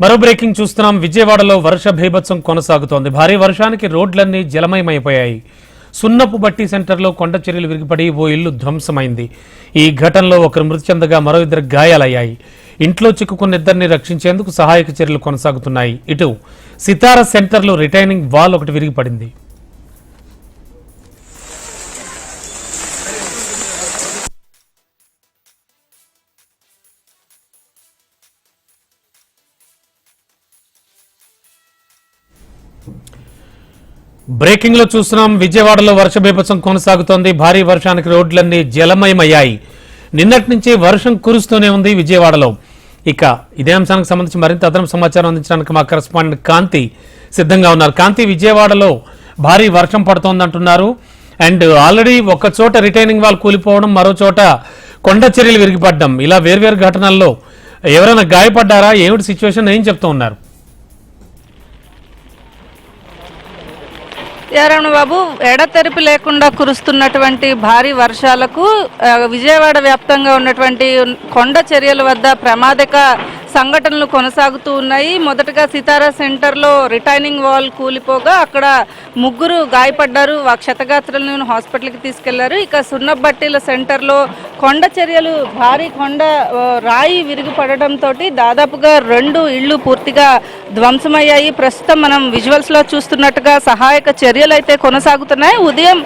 మరో బ్రేకింగ్ చూస్తున్నాం. విజయవాడలో వర్ష భీభత్సం కొనసాగుతోంది. భారీ వర్షానికి రోడ్లన్నీ జలమయమైపోయాయి. సున్నపు బట్టి సెంటర్లో కొండ చర్యలు విరిగిపడి ఓ ఇల్లు ధ్వంసమైంది. ఈ ఘటనలో ఒకరు మృతి చెందగా మరో ఇద్దరు గాయాలయ్యాయి. ఇంట్లో చిక్కుకున్న ఇద్దరిని రక్షించేందుకు సహాయక చర్యలు కొనసాగుతున్నాయి. ఇటు సితార సెంటర్లో రిటైనింగ్ వాల్ ఒకటి విరిగిపడింది. బ్రేకింగ్లో చూస్తున్నాం విజయవాడలో వర్ష బీభత్సం కొనసాగుతోంది భారీ వర్షానికి రోడ్లన్నీ జలమయమయ్యాయి. నిన్నటి నుంచి వర్షం కురుస్తూనే ఉంది విజయవాడలో. ఇక ఇదే అంశానికి సంబంధించి మరింత అదనపు సమాచారం అందించడానికి మా కరస్పాండెంట్ కాంతి సిద్ధంగా ఉన్నారు. కాంతి విజయవాడలో భారీ వర్షం పడుతోందంటున్నారు. అండ్ ఆల్రెడీ ఒక చోట రిటైనింగ్ వాల్ కూలిపోవడం మరో చోట కొండ చర్యలు విరిగిపడడం ఇలా వేర్వేరు ఘటనల్లో ఎవరైనా గాయపడ్డారా? ఏమిటి సిచ్యువేషన్ ఏం చెప్తూ ఉన్నారు? రమణ బాబు ఎడతెరిపి లేకుండా కురుస్తున్నటువంటి భారీ వర్షాలకు విజయవాడ వ్యాప్తంగా ఉన్నటువంటి కొండ చర్యల వద్ద ప్రమాదక సంఘటనలు కొనసాగుతూ ఉన్నాయి. మొదటగా సితారా సెంటర్లో రిటైనింగ్ వాల్ కూలిపోగా అక్కడ ముగ్గురు గాయపడ్డారు. ఆ క్షతగాత్రులను హాస్పిటల్కి తీసుకెళ్ళారు. ఇక సున్నబట్టీల సెంటర్లో కొండ చర్యలు భారీ కొండ రాయి విరిగి పడడంతో దాదాపుగా రెండు ఇళ్ళు పూర్తిగా ధ్వంసమయ్యాయి. ప్రస్తుతం మనం విజువల్స్లో చూస్తున్నట్టుగా సహాయక చర్యలు అయితే కొనసాగుతున్నాయి. ఉదయం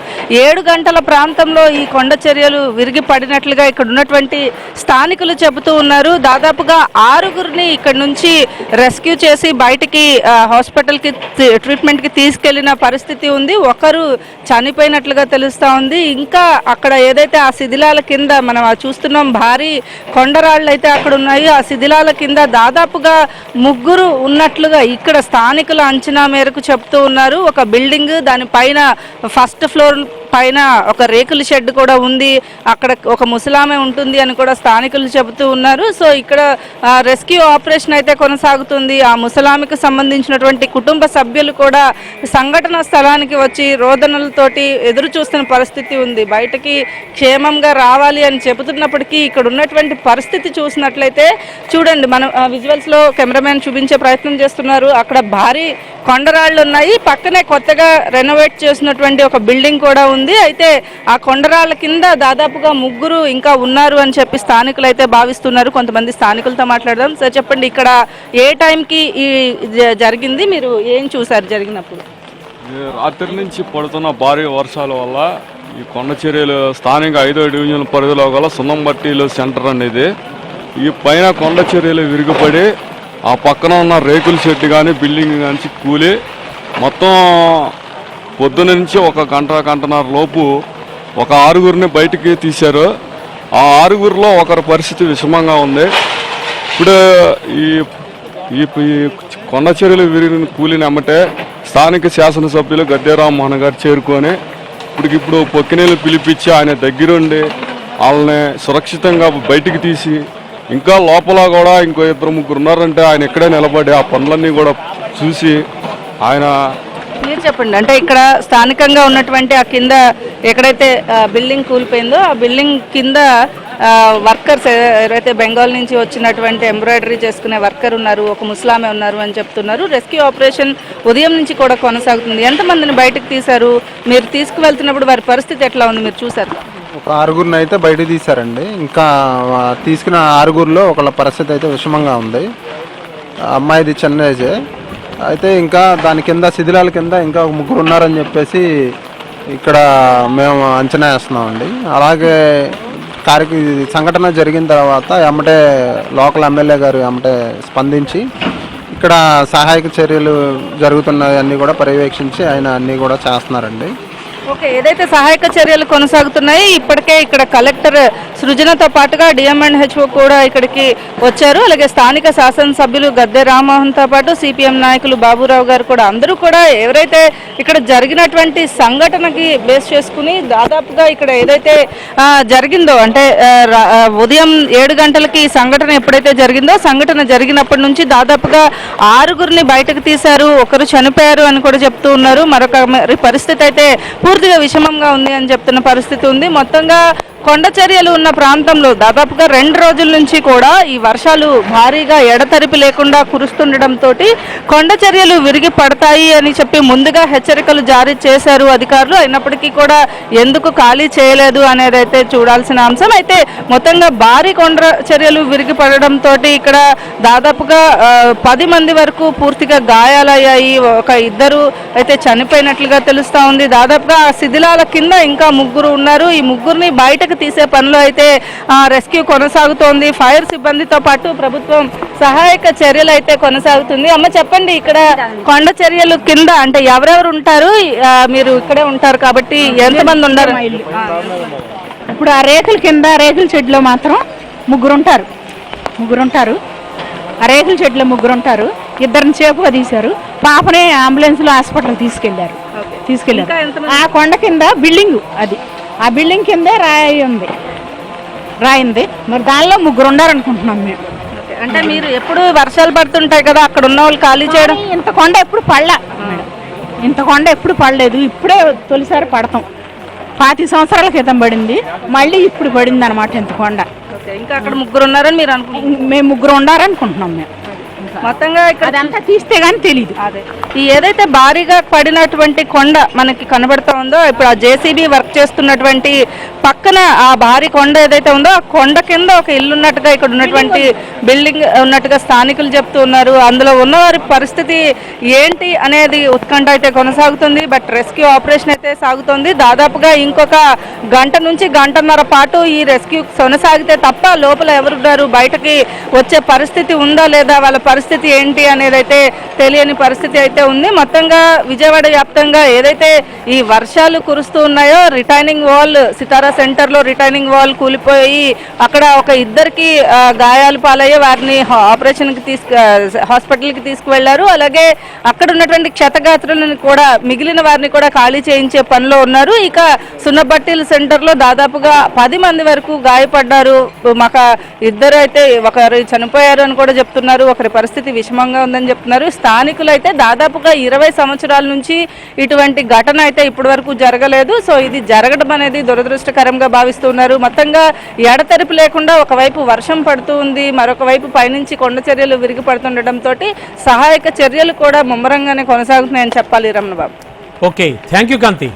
ఏడు గంటల ప్రాంతంలో ఈ కొండ చర్యలు విరిగి పడినట్లుగా ఇక్కడ ఉన్నటువంటి స్థానికులు చెబుతూ ఉన్నారు. దాదాపుగా ఆరుగురిని ఇక్కడ నుంచి రెస్క్యూ చేసి బయటికి హాస్పిటల్కి ట్రీట్మెంట్కి తీసుకెళ్ళిన పరిస్థితి ఉంది. ఒకరు చనిపోయినట్లుగా తెలుస్తూ ఉంది. ఇంకా అక్కడ ఏదైతే ఆ శిథిలాల కింద మనం చూస్తున్నాం భారీ కొండరాళ్ళు అయితే అక్కడ ఉన్నాయి ఆ శిథిలాల కింద దాదాపుగా ముగ్గురు ఉన్నట్లుగా ఇక్కడ స్థానికుల అంచనా మేరకు చెప్తూ ఉన్నారు. ఒక బిల్డింగ్ దానిపైన ఫస్ట్ ఫ్లోర్ పైన ఒక రేకుల షెడ్ కూడా ఉంది. అక్కడ ఒక ముసలామె ఉంటుంది అని కూడా స్థానికులు చెబుతూ ఉన్నారు. సో ఇక్కడ రెస్క్యూ ఆపరేషన్ అయితే కొనసాగుతుంది. ఆ ముసలామెకు సంబంధించినటువంటి కుటుంబ సభ్యులు కూడా సంఘటన స్థలానికి వచ్చి రోదనలతోటి ఎదురు చూస్తున్న పరిస్థితి ఉంది. బయటకి క్షేమంగా రావాలి అని చెబుతున్నప్పటికీ ఇక్కడ ఉన్నటువంటి పరిస్థితి చూసినట్లయితే చూడండి మనం విజువల్స్లో కెమెరామ్యాన్ కెమెరామెన్ చూపించే ప్రయత్నం చేస్తున్నారు. అక్కడ భారీ కొండరాళ్ళు ఉన్నాయి పక్కనే కొత్తగా రెనోవేట్ చేసినటువంటి ఒక బిల్డింగ్ కూడా ఉంది. అయితే ఆ కొండరాళ్ళ కింద దాదాపుగా ముగ్గురు ఇంకా ఉన్నారు అని చెప్పి స్థానికులు అయితే భావిస్తున్నారు. కొంతమంది స్థానికులతో మాట్లాడదాం. సార్ చెప్పండి ఇక్కడ ఏ టైంకి ఈ జరిగింది? మీరు ఏం చూసారు జరిగినప్పుడు? రాత్రి నుంచి పడుతున్న భారీ వర్షాల వల్ల ఈ కొండ చర్యలు స్థానిక ఐదో డివిజన్ పరిధిలో గల సున్నంబట్టిలో సెంటర్ అనేది ఈ పైన కొండ చర్యలు విరిగిపడి ఆ పక్కన ఉన్న రేకుల షెడ్ కానీ బిల్డింగ్ కానీ కూలి మొత్తం పొద్దున నుంచి ఒక గంట గంటన్నర లోపు ఒక ఆరుగురిని బయటికి తీశారు. ఆ ఆరుగురిలో ఒకరి పరిస్థితి విషమంగా ఉంది. ఇప్పుడు ఈ ఈ కొండ చర్యలు విరిగిన కూలిని అమ్మటే స్థానిక శాసనసభ్యులు గద్దె రామ్మోహన్ గారు చేరుకొని ఇప్పటికిప్పుడు పొక్కినేలు పిలిపించి ఆయన దగ్గరుండి వాళ్ళని సురక్షితంగా బయటికి తీసి ఇంకా లోపల కూడా ఇంకో ఇద్దరు ముగ్గురు ఉన్నారంటే ఆయన ఇక్కడే నిలబడి ఆ పనులన్నీ కూడా చూసి ఆయన మీరు చెప్పండి. అంటే ఇక్కడ స్థానికంగా ఉన్నటువంటి ఆ కింద ఎక్కడైతే బిల్డింగ్ కూలిపోయిందో ఆ బిల్డింగ్ కింద వర్కర్స్ ఎవరైతే బెంగాల్ నుంచి వచ్చినటువంటి ఎంబ్రాయిడరీ చేసుకునే వర్కర్ ఉన్నారు ఒక ముస్లామే ఉన్నారు అని చెప్తున్నారు. రెస్క్యూ ఆపరేషన్ ఉదయం నుంచి కూడా కొనసాగుతుంది. ఎంతమందిని బయటకు తీశారు? మీరు తీసుకువెళ్తున్నప్పుడు వారి పరిస్థితి ఎట్లా ఉంది? మీరు చూసారు ఒక ఆరుగురిని అయితే బయట తీశారండి. ఇంకా తీసుకున్న ఆరుగురిలో ఒకళ్ళ పరిస్థితి అయితే విషమంగా ఉంది. అమ్మాయిది చెన్నైజే. అయితే ఇంకా దాని కింద శిథిలాల కింద ఇంకా ఒక ముగ్గురు ఉన్నారని చెప్పేసి ఇక్కడ మేము అంచనా వేస్తున్నామండి. అలాగే కార్య సంఘటన జరిగిన తర్వాత ఎమ్మటే లోకల్ ఎమ్మెల్యే గారు ఎమ్మటే స్పందించి ఇక్కడ సహాయక చర్యలు జరుగుతున్నాయన్నీ కూడా పర్యవేక్షించి ఆయన అన్నీ కూడా చేస్తున్నారండి. ఓకే ఏదైతే సహాయక చర్యలు కొనసాగుతున్నాయి ఇప్పటికే ఇక్కడ కలెక్టర్ సృజనతో పాటుగా డిఎంఎండ్ హెచ్ఓ కూడా ఇక్కడికి వచ్చారు. అలాగే స్థానిక శాసనసభ్యులు గద్దె రామ్మోహన్తో పాటు సిపిఎం నాయకులు బాబురావు గారు కూడా అందరూ కూడా ఎవరైతే ఇక్కడ జరిగినటువంటి సంఘటనకి బేస్ చేసుకుని దాదాపుగా ఇక్కడ ఏదైతే జరిగిందో అంటే ఉదయం ఏడు గంటలకి ఈ సంఘటన ఎప్పుడైతే జరిగిందో సంఘటన జరిగినప్పటి నుంచి దాదాపుగా ఆరుగురిని బయటకు తీశారు. ఒకరు చనిపోయారు అని కూడా చెప్తూ ఉన్నారు. మరొక మరి పరిస్థితి అయితే పూర్తిగా విషమంగా ఉంది అని చెప్తున్న పరిస్థితి ఉంది. మొత్తంగా కొండ చర్యలు ఉన్న ప్రాంతంలో దాదాపుగా రెండు రోజుల నుంచి కూడా ఈ వర్షాలు భారీగా ఎడతెరిపి లేకుండా కురుస్తుండటంతో కొండ చర్యలు విరిగి పడతాయి అని చెప్పి ముందుగా హెచ్చరికలు జారీ చేశారు అధికారులు. అయినప్పటికీ కూడా ఎందుకు ఖాళీ చేయలేదు అనేది అయితే చూడాల్సిన అంశం. అయితే మొత్తంగా భారీ కొండ చర్యలు విరిగి పడడంతో ఇక్కడ దాదాపుగా పది మంది వరకు పూర్తిగా గాయాలయ్యాయి. ఒక ఇద్దరు అయితే చనిపోయినట్లుగా తెలుస్తూ ఉంది. దాదాపుగా ఆ శిథిలాల కింద ఇంకా ముగ్గురు ఉన్నారు. ఈ ముగ్గురిని బయటకు తీసే పనిలో అయితే రెస్క్యూ కొనసాగుతోంది. ఫైర్ సిబ్బందితో పాటు ప్రభుత్వం సహాయక చర్యలు అయితే కొనసాగుతుంది. అమ్మ చెప్పండి ఇక్కడ కొండ చర్యలు కింద అంటే ఎవరెవరు ఉంటారు? మీరు ఇక్కడే ఉంటారు కాబట్టి ఎంతమంది ఉండరు ఇప్పుడు ఆ రేకుల కింద రేకుల షెడ్లో మాత్రం ముగ్గురు ఉంటారు. ముగ్గురు ఉంటారు. ఆ రేకుల షెడ్లో ముగ్గురు ఉంటారు. ఇద్దరిని చేపుగా తీశారు. పాపనే అంబులెన్స్లో హాస్పిటల్ తీసుకెళ్ళారు తీసుకెళ్ళారు? ఆ కొండ కింద బిల్డింగ్ అది. ఆ బిల్డింగ్ కిందే రాయి ఉంది. రాయి ఉంది మరి దానిలో ముగ్గురు ఉండారనుకుంటున్నాం మేము. అంటే మీరు ఎప్పుడు వర్షాలు పడుతుంటాయి కదా అక్కడ ఉన్న వాళ్ళు ఖాళీ చేయడం? ఇంత కొండ ఎప్పుడు పడలా. ఇంత కొండ ఎప్పుడు పడలేదు. ఇప్పుడే తొలిసారి పడతాం. పాతి సంవత్సరాల క్రితం పడింది. మళ్ళీ ఇప్పుడు పడింది అనమాట ఇంత కొండ. ఇంకా అక్కడ ముగ్గురు ఉన్నారని మీరు అనుకుంటున్నారు? మేము ముగ్గురు ఉండారనుకుంటున్నాం మేము. మొత్తంగా ఇక్కడ అదంతా తీస్తే గానీ తెలీదు. అదే. ఈ ఏదైతే భారీగా పడినటువంటి కొండ మనకి కనబడతా ఉందో ఇప్పుడు ఆ జేసీబీ వర్క్ చేస్తున్నటువంటి పక్కన ఆ భారీ కొండ ఏదైతే ఉందో ఆ కొండ కింద ఒక ఇల్లు ఉన్నట్టుగా ఇక్కడ ఉన్నటువంటి బిల్డింగ్ ఉన్నట్టుగా స్థానికులు చెప్తూ ఉన్నారు. అందులో ఉన్న వారి పరిస్థితి ఏంటి అనేది ఉత్కంఠ అయితే కొనసాగుతుంది. బట్ రెస్క్యూ ఆపరేషన్ అయితే సాగుతోంది. దాదాపుగా ఇంకొక గంట నుంచి గంటన్నర పాటు ఈ రెస్క్యూ కొనసాగితే తప్ప లోపల ఎవరున్నారు? బయటకి వచ్చే పరిస్థితి ఉందా లేదా? వాళ్ళ పరిస్థితి పరిస్థితి ఏంటి అనేది అయితే తెలియని పరిస్థితి అయితే ఉంది. మొత్తంగా విజయవాడ వ్యాప్తంగా ఏదైతే ఈ వర్షాలు కురుస్తూ ఉన్నాయో రిటైనింగ్ వాల్ సితారా సెంటర్లో రిటైనింగ్ వాల్ కూలిపోయి అక్కడ ఒక ఇద్దరికి గాయాలు పాలయ్యి వారిని ఆపరేషన్కి తీసుకు హాస్పిటల్కి తీసుకువెళ్ళారు. అలాగే అక్కడ ఉన్నటువంటి క్షతగాత్రులను కూడా మిగిలిన వారిని కూడా ఖాళీ చేయించే పనిలో ఉన్నారు. ఇక సున్నబట్టిల్ సెంటర్లో దాదాపుగా పది మంది వరకు గాయపడ్డారు. మాకు ఇద్దరు అయితే ఒకరు చనిపోయారు అని కూడా చెప్తున్నారు. ఒకరి పరిస్థితి విషమంగా ఉందని చెప్తున్నారు. స్థానికులు అయితే దాదాపుగా ఇరవై సంవత్సరాల నుంచి ఇటువంటి ఘటన అయితే ఇప్పటి వరకు జరగలేదు. సో ఇది జరగడం అనేది దురదృష్టకరంగా భావిస్తున్నారు. మొత్తంగా ఎడతెరిపి లేకుండా ఒకవైపు వర్షం పడుతూ ఉంది మరొక వైపు పైనుంచి కొండ చర్యలు విరిగి పడుతుండటంతో సహాయక చర్యలు కూడా ముమ్మరంగానే కొనసాగుతున్నాయని చెప్పాలి Ramana Babu okay thank you Kanti.